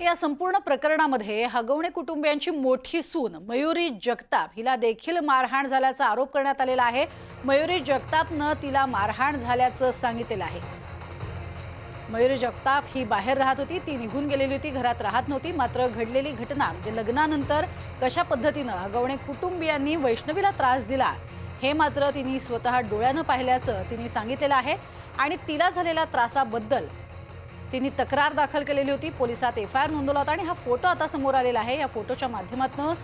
या संपूर्ण प्रकरणामध्ये हगवणे कुटुंबियांची मोठी सून मयुरी जगताप हिला देखील मारहाण झाल्याचा आरोप करण्यात आलेला आहे. मयुरी जगतापनं तिला मारहाण झाल्याचं सांगितलेलं आहे. मयुरी जगताप ही बाहेर राहत होती ती निघून गेलेली होती घरात राहत नव्हती मात्र घडलेली घटना म्हणजे लग्नानंतर कशा पद्धतीनं हगवणे कुटुंबियांनी वैष्णवीला त्रास दिला हे मात्र तिने स्वतः डोळ्यानं पाहिल्याचं तिने सांगितलेलं आहे. आणि तिला झालेल्या त्रासाबद्दल तिने तक्रार दाखल केलेली होती. पोलिसात एफ आय आर नोंदवला होता आणि हा फोटो आता समोर आलेला आहे. या फोटोच्या माध्यमातून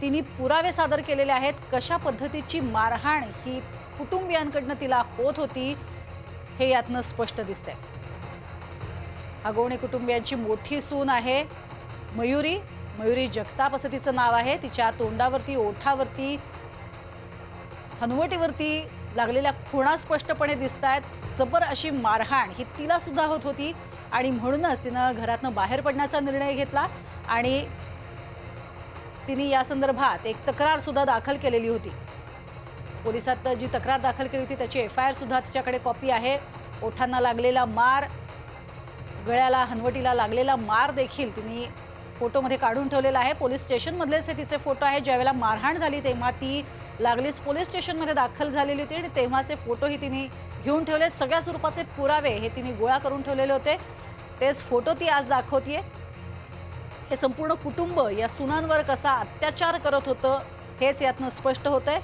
तिने पुरावे सादर केलेले आहेत. कशा पद्धतीची मारहाण ही कुटुंबियांकडनं तिला होत होती हे यातनं स्पष्ट दिसतंय. अगवणे कुटुंबियांची मोठी सून आहे. मयुरी मयुरी जगताप असं तिचं नाव आहे. तिच्या तोंडावरती ओठावरती हनुवटीवरती लागलेल्या खुणा स्पष्टपणे दिसत आहेत जबर अशी मारहाण ही तिला सुद्धा होत होती. आणि म्हणूनच तिनं घरातनं बाहेर पडण्याचा निर्णय घेतला आणि तिने या संदर्भात एक तक्रार सुद्धा दाखल केलेली होती. पोलिसात जी तक्रार दाखल केली होती त्याची एफ आय आर सुद्धा तिच्याकडे कॉपी आहे. ओठांना लागलेला मार गळ्याला हनवटीला लागलेला मार देखील तिने फोटोमध्ये काढून ठेवलेला आहे. पोलीस स्टेशनमधलेच हे तिचे फोटो आहे. ज्यावेळेला मारहाण झाली तेव्हा ती लागलीच पोलीस स्टेशनमध्ये दाखल झालेली होती आणि तेव्हाचे फोटोही तिने घेऊन ठेवले सगळ्या स्वरूपाचे पुरावे हे तिने गोळा करून ठेवलेले होते. तेच फोटो ती आज दाखवतीये. हे संपूर्ण कुटुंब या सुनांवर कसा अत्याचार करत होतं हेच यातनं स्पष्ट होतंय.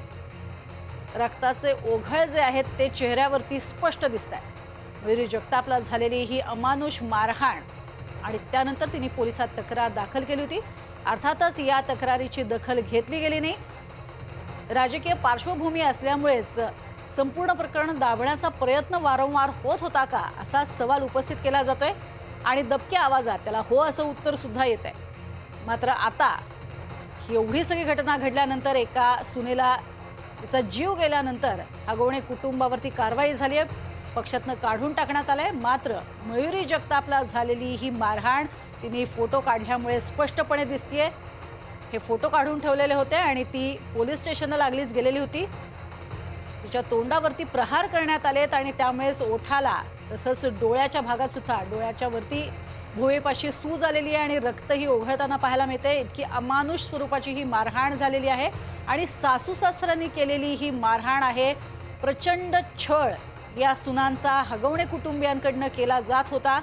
रक्ताचे ओघळ जे आहेत ते चेहऱ्यावरती स्पष्ट दिसत आहेत मयुरी जगतापला झालेली ही अमानुष मारहाण आणि त्यानंतर तिने पोलिसात तक्रार दाखल केली होती. अर्थातच या तक्रारीची दखल घेतली गेली नाही. राजकीय पार्श्वभूमी असल्यामुळेच संपूर्ण प्रकरण दाबण्याचा प्रयत्न वारंवार होत होता का असा सवाल उपस्थित केला जातोय आणि दबक्या आवाजात त्याला हो असं उत्तर सुद्धा येत आहे मात्र आता एवढी सगळी घटना घडल्यानंतर एका सुनेला तिचा जीव गेल्यानंतर अगवणे कुटुंबावरती कारवाई झाली आहे. पक्षातनं काढून टाकण्यात आलंय. मात्र मयुरी जगतापला झालेली ही मारहाण तिने फोटो काढल्यामुळे स्पष्टपणे दिसतीये. हे फोटो काढून ठेवलेले होते आणि ती पोलीस स्टेशनला लागलीच गेलेली होती. तिच्या तोंडावरती प्रहार करण्यात आलेत आणि त्यामुळेच ओठाला तसंच डोळ्याच्या भागात सुद्धा डोळ्याच्या वरती भुवेपाशी सूज आलेली आहे आणि रक्तही ओघळताना पाहायला मिळते. इतकी अमानुष स्वरूपाची ही मारहाण झालेली आहे आणि सासू सासऱ्यांनी केलेली ही मारहाण आहे. प्रचंड छळ या सुनांचा हगवणे कुटुंबियांकडनं केला जात होता.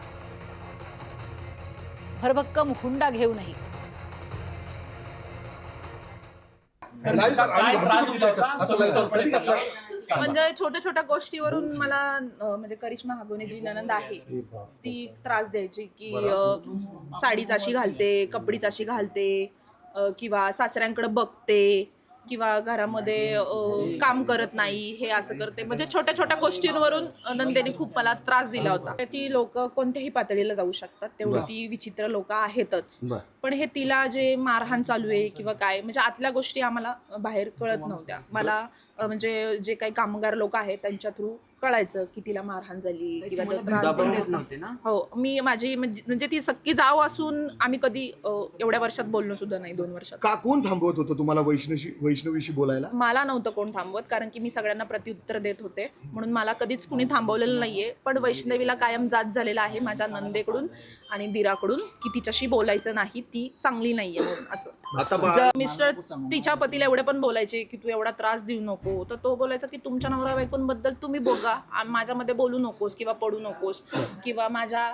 भरभक्कम हुंडा घेऊनही. नाही सर, आम्ही काय राहतो त्रास तुमच्या दिला ह्याच्यात. असं होता? नाही, कधी घेतला? म्हणजे छोट्या छोट्या गोष्टीवरून मला अं, म्हणजे करिश्मा हागोने जी ननंद आहे ती त्रास द्यायची की अं, साडीच अशी घालते कपडीच अशी घालते अं, किंवा सासऱ्यांकडे बघते किंवा घरामध्ये काम करत नाही. हे असं करते. म्हणजे छोट्या छोट्या गोष्टींवरून नंदेने खूप मला त्रास दिला होता. ती लोक कोणत्याही पातळीला जाऊ शकतात. तेवढी ती विचित्र लोक आहेतच. पण हे तिला जे मारहाण चालू आहे किंवा काय म्हणजे आतल्या गोष्टी आम्हाला बाहेर कळत नव्हत्या. मला म्हणजे जे काही कामगार लोक आहेत त्यांच्या थ्रू कळायचं की तिला मारहाण झाली किंवा हो मी माझी म्हणजे म्हणजे ती सक्की जाव असून आम्ही कधी अ, एवढ्या वर्षात बोललो सुद्धा नाही दोन वर्षात. का कोण थांबवत होतं तुम्हाला वैष्णवी वैष्णवीशी बोलायला? मला नव्हतं कोण थांबवत कारण की मी सगळ्यांना प्रत्युत्तर देत होते. म्हणून मला कधीच कुणी थांबवलेलं नाहीये. पण वैष्णवीला कायम जात झालेला आहे माझ्या नंदेकडून आणि दिराकडून की तिच्याशी बोलायचं नाही ती चांगली नाहीये म्हणून असं. आता बा- मिस्टर तिच्या पतीला एवढे पण बोलायचे की तू एवढा त्रास देऊ नको तर तो बोलायचा की तुमच्या नवरा बायकोंबद्दल तुम्ही बघा. माझ्यामध्ये बोलू नकोस किंवा पडू नकोस किंवा माझ्या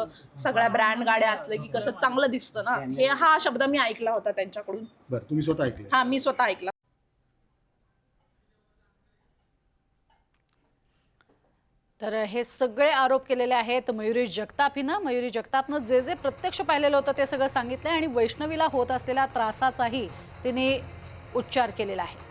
सगळ्या ब्रँड गाड्या असलं की कसं चांगलं दिसतं ना. हे हा शब्द मी ऐकला होता त्यांच्याकडून. बरं तुम्ही स्वतः ऐकले. हा मी स्वतः ऐकला. तर हे सगळे आरोप केलेले आहेत मयुरी जगताप हिनं मयुरी जगतापनं जे जे प्रत्यक्ष पाहिलेलं होतं ते सगळं सांगितलंय आणि वैष्णवीला होत असलेल्या त्रासाचाही तिने उच्चार केलेला आहे.